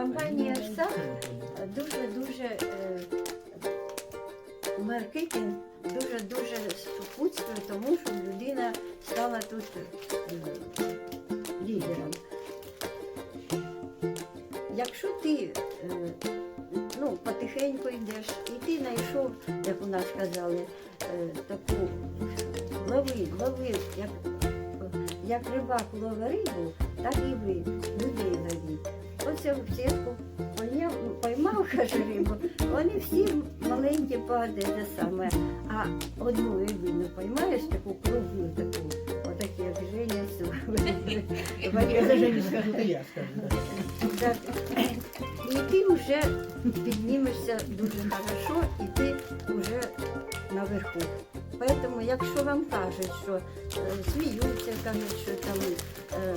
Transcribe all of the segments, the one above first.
компанія САП дуже-дуже е, маркетинг дуже-дуже спокутствує тому, щоб людина стала тут е, лідером. Якщо ти е, ну, потихеньку йдеш, і ти знайшов, як у нас казали, е, таку лови, лови, як, як рибак ловить рибу, так і ви людей ловіть. Оце в сітку пойняв, поймав, каже рибу, вони всі маленькі падають те саме. А одну рибину поймаєш таку крупну таку, отакі як Женя Я за Женю скажу, то я скажу. І ти вже піднімешся дуже хорошо, і ти вже наверху. Поэтому, якщо вам кажуть, що е, сміються, кажуть, що там е,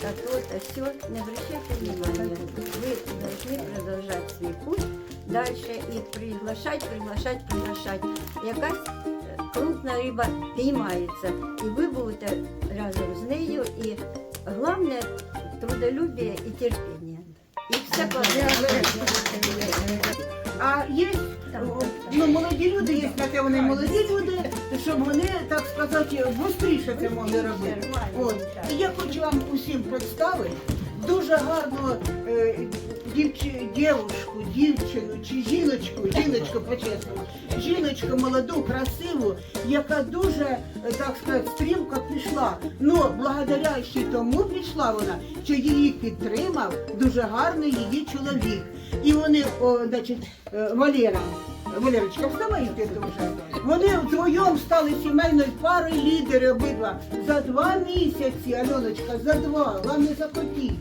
та то, та сьо, не обращайте внимания. Ви повинні продовжувати свій путь далі і приглашати, приглашати, приглашати. Якась е, крупна риба піймається, і ви будете разом з нею. І головне трудолюбие і терпіння. І все А є молоді люди, є те вони молоді люди, щоб вони, так сказати, швидше це могли робити. От. Я хочу вам усім представити дуже гарну е, дівчи, дівушку, дівчину чи жіночку, жіночку по-чесному, жіночку молоду, красиву, яка дуже, е, так сказати, стрімко пішла. Ну, благодаря тому пішла вона, що її підтримав дуже гарний її чоловік. І вони, о, значить, е, Валера, Валерочка, вставайте дуже. Вони вдвоєм стали сімейною парою лідери обидва. За два місяці, Альоночка, за два, вам не захотіть.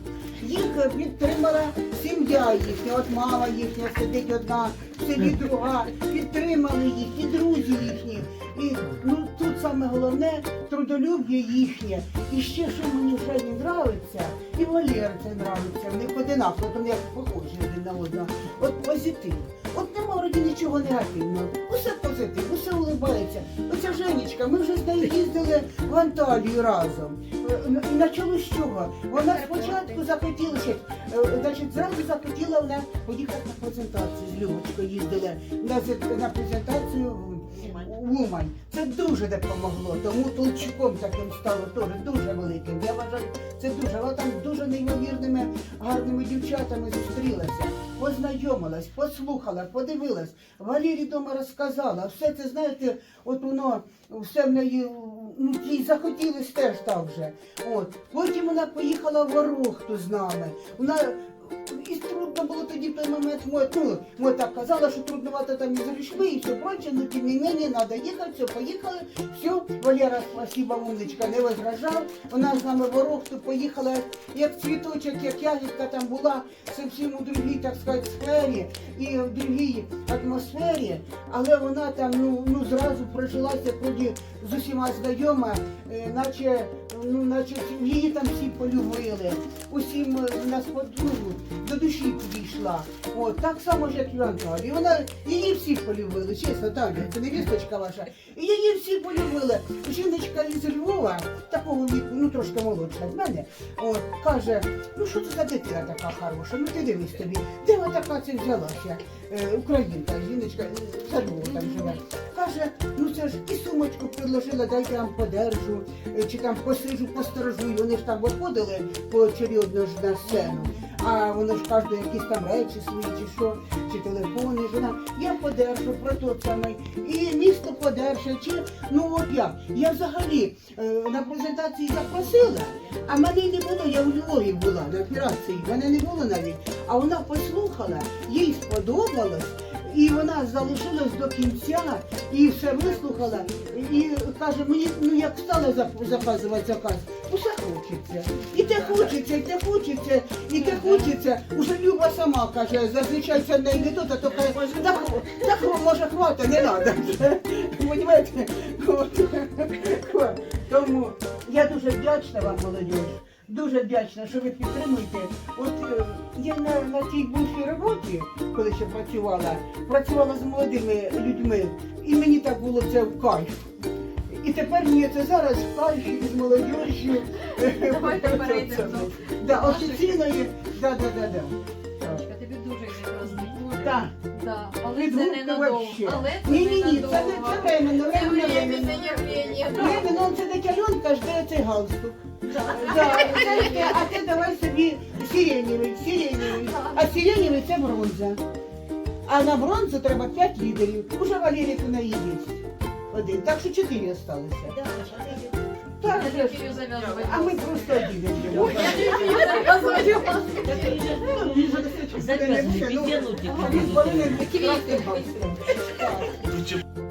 Їх підтримала сім'я їхня, от мама їхня сидить одна, селі друга, підтримали їх, і друзі їхні. І ну тут саме головне трудолюб'я їхнє. І ще що мені вже не нравиться, і Валера це нравиться. В них одинаково, вони як похожі один на одного. От позитив. От нема нічого негативного. Усе позитив, усе улибається. Оця Женечка, ми вже з нею їздили в Анталію разом. Е, І почало з чого? Вона спочатку захотіла е, значить, зразу захотіла вона поїхати на презентацію з Любочкою їздили на, на презентацію Умань. Це дуже допомогло, тому толчком таким стало теж дуже великим. Я вважаю, це дуже. Вона там дуже неймовірними гарними дівчатами зустрілася, познайомилась, послухала, подивилась. Валірі дома розказала. Все це, знаєте, от воно все в неї ну, їй захотілось теж так вже. От. Потім вона поїхала в Ворохту з нами. Вона і трудно було тоді в той момент, ми, ну, ми так казали, що трудновато там із грішми і все проче, ну тим не менее, треба їхати, все, поїхали, все, Валера, спасибо, умничка, не возражав, вона з нами в Ворохту поїхала, як цвіточок, як ягідка там була, зовсім у другій, так сказати, сфері і в другій атмосфері, але вона там, ну, ну зразу прожилася тоді з усіма знайома, е, наче, ну, наче її там всі полюбили, усім е, нас под- ну, до душі підійшла. От, так само ж, як і в Анталії. Вона її всі полюбили, чесно, так, це невісточка ваша. І її всі полюбили. Жіночка із Львова, такого віку, ну трошки молодша від мене, от, каже, ну що це за дитина така хороша, ну ти дивись тобі, де вона така це взялася? Е, Українка, жіночка, е, за Львова там живе. Каже, ну це ж і сумочку предложила, дайте я вам подержу, е, чи там посижу, посторожу. І Вони ж там виходили поочередно ж на сцену. А воно ж кожен якісь там речі свої, чи що, чи телефони, жена. Я подержу про то саме. І місто подержу, чи ну от як. Я взагалі е, на презентації запросила, а мене не було, я у Львові була на операції, мене не було навіть. А вона послухала, їй сподобалось. І вона залишилась до кінця і все вислухала. І каже, мені ну як стала заказувати заказ, усе хочеться. І те хочеться, і те хочеться, і те хочеться. Уже Люба сама каже, зазвичай це не не тут, а то каже, так, так може хвата, не треба. Понімаєте? Тому я дуже вдячна вам, молодь. Дуже вдячна, що ви підтримуєте. От е, я на, на тій бувшій роботі, коли ще працювала, працювала з молодими людьми, і мені так було це в кайф. І тепер мені це зараз пальчик з молодіжю. Давайте перейдемо до Да, офіційної, да, да, да, да. Тобі дуже. Так. Да, але це. Але це Ні, ні, ні, це, не- це временно, Це временно, временно. Временно, це дитя Альонка жде цей галстук. Да, це ти, а ти давай собі сиренєвий, сиренєвий. А сиренєвий це бронза. А на бронзу треба 5 лідерів. Уже Валерій неї є. Один. Так що 4 залишилося. Так, же ж. а ми просто один Ой, я тільки зав'язувати. Зав'язуй, Зав'язуй, підтягнути. Він повинен бути красний галстук. Так.